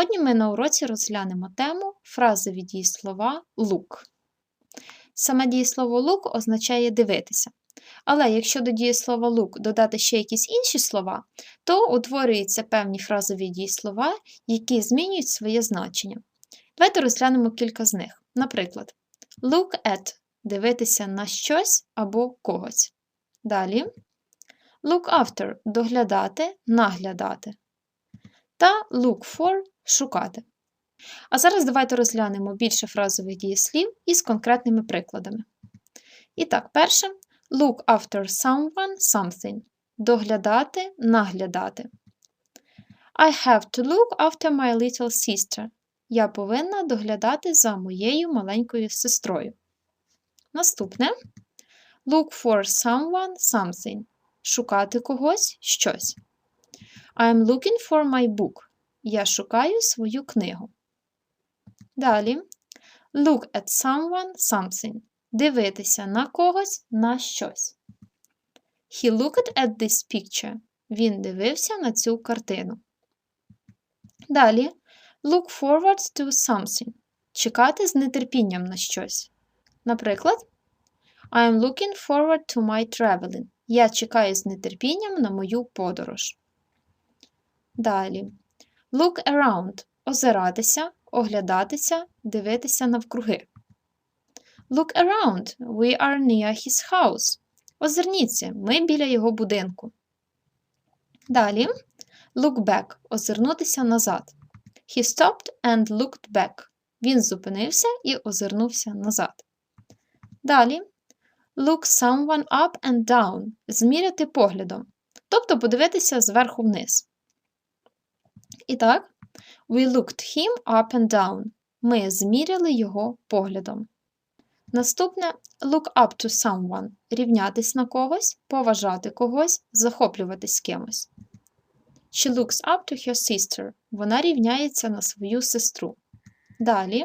Сьогодні ми на уроці розглянемо тему фразові дієслова look. Саме дієслово look означає дивитися. Але якщо до дієслова look додати ще якісь інші слова, то утворюються певні фразові дієслова, які змінюють своє значення. Давайте розглянемо кілька з них. Наприклад, look at дивитися на щось або когось. Далі look after доглядати, наглядати. Та look for шукати. А зараз давайте розглянемо більше фразових дієслів із конкретними прикладами. І так, перше look after someone something. Доглядати, наглядати. I have to look after my little sister. Я повинна доглядати за моєю маленькою сестрою. Наступне look for someone something. Шукати когось щось. I'm looking for my book. Я шукаю свою книгу. Далі look at someone something. Дивитися на когось на щось. He looked at this picture. Він дивився на цю картину. Далі look forward to something. Чекати з нетерпінням на щось. Наприклад, I am looking forward to my traveling. Я чекаю з нетерпінням на мою подорож. Далі. Look around озиратися, оглядатися, дивитися навкруги. Look around, we are near his house. Озирніться, ми біля його будинку. Далі look back озирнутися назад. He stopped and looked back. Він зупинився і озирнувся назад. Далі look someone up and down зміряти поглядом, тобто подивитися зверху вниз. І так, we looked him up and down. Ми зміряли його поглядом. Наступне look up to someone рівнятись на когось, поважати когось, захоплюватись кимось. She looks up to her sister. Вона рівняється на свою сестру. Далі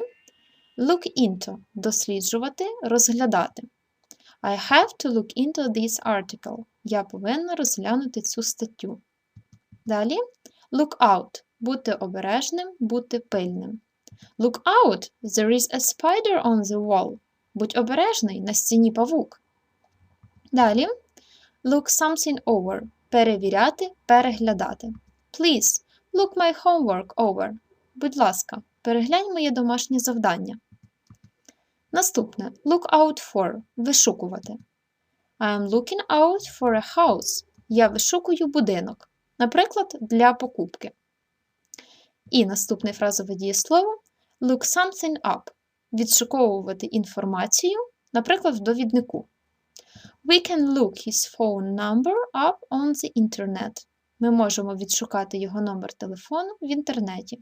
look into досліджувати, розглядати. I have to look into this article. Я повинна розглянути цю статтю. Далі look out бути обережним, бути пильним. Look out! There is a spider on the wall. Будь обережний на стіні павук. Далі look something over. Перевіряти, переглядати. Please, look my homework over. Будь ласка, переглянь моє домашнє завдання. Наступне look out for вишукувати. I am looking out for a house. Я вишукую будинок. Наприклад, для покупки. І наступне фразове дієслово look something up. Відшуковувати інформацію, наприклад, в довіднику. We can look his phone number up on the internet. Ми можемо відшукати його номер телефону в інтернеті.